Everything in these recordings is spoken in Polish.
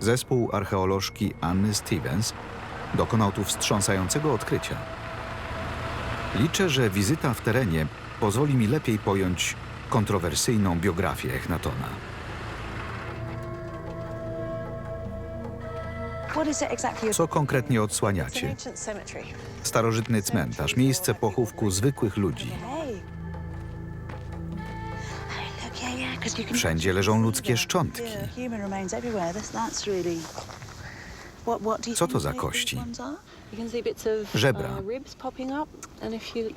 Zespół archeolożki Anny Stevens dokonał tu wstrząsającego odkrycia. Liczę, że wizyta w terenie pozwoli mi lepiej pojąć kontrowersyjną biografię Echnatona. Co konkretnie odsłaniacie? Starożytny cmentarz, miejsce pochówku zwykłych ludzi. Wszędzie leżą ludzkie szczątki. Co to za kości? Żebra.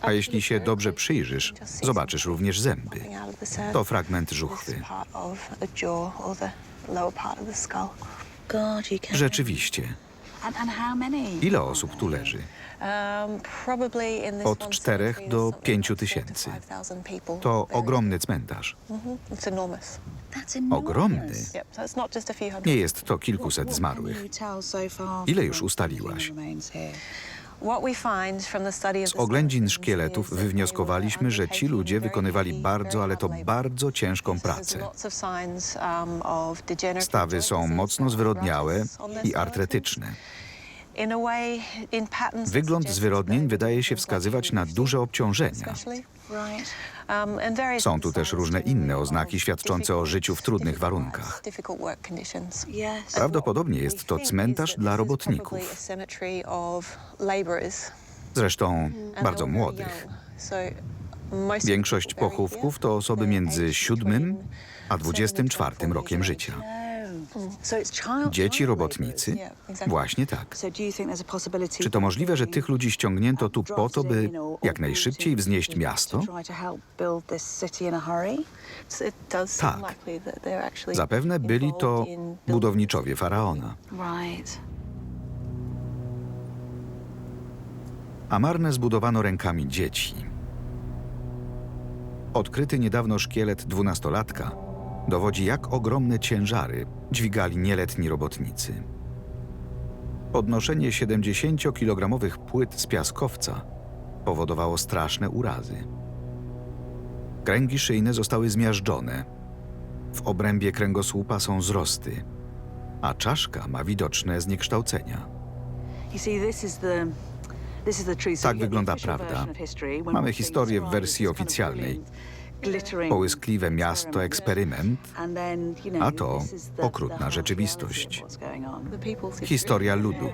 A jeśli się dobrze przyjrzysz, zobaczysz również zęby. To fragment żuchwy. Rzeczywiście. Ile osób tu leży? Od 4 do 5 tysięcy. To ogromny cmentarz. Ogromny. Nie jest to kilkuset zmarłych. Ile już ustaliłaś? Z oględzin szkieletów wywnioskowaliśmy, że ci ludzie wykonywali bardzo, ale to bardzo ciężką pracę. Stawy są mocno zwyrodniałe i artretyczne. Wygląd zwyrodnień wydaje się wskazywać na duże obciążenia. Są tu też różne inne oznaki świadczące o życiu w trudnych warunkach. Prawdopodobnie jest to cmentarz dla robotników, zresztą bardzo młodych. Większość pochówków to osoby między 7 a 24 rokiem życia. Dzieci robotnicy? Właśnie tak. Czy to możliwe, że tych ludzi ściągnięto tu po to, by jak najszybciej wznieść miasto? Tak. Zapewne byli to budowniczowie faraona. Amarne zbudowano rękami dzieci. Odkryty niedawno szkielet dwunastolatka dowodzi, jak ogromne ciężary dźwigali nieletni robotnicy. Podnoszenie 70-kilogramowych płyt z piaskowca powodowało straszne urazy. Kręgi szyjne zostały zmiażdżone. W obrębie kręgosłupa są zrosty, a czaszka ma widoczne zniekształcenia. Tak wygląda prawda. Mamy historię w wersji oficjalnej. Połyskliwe miasto eksperyment, a to okrutna rzeczywistość. historia ludu.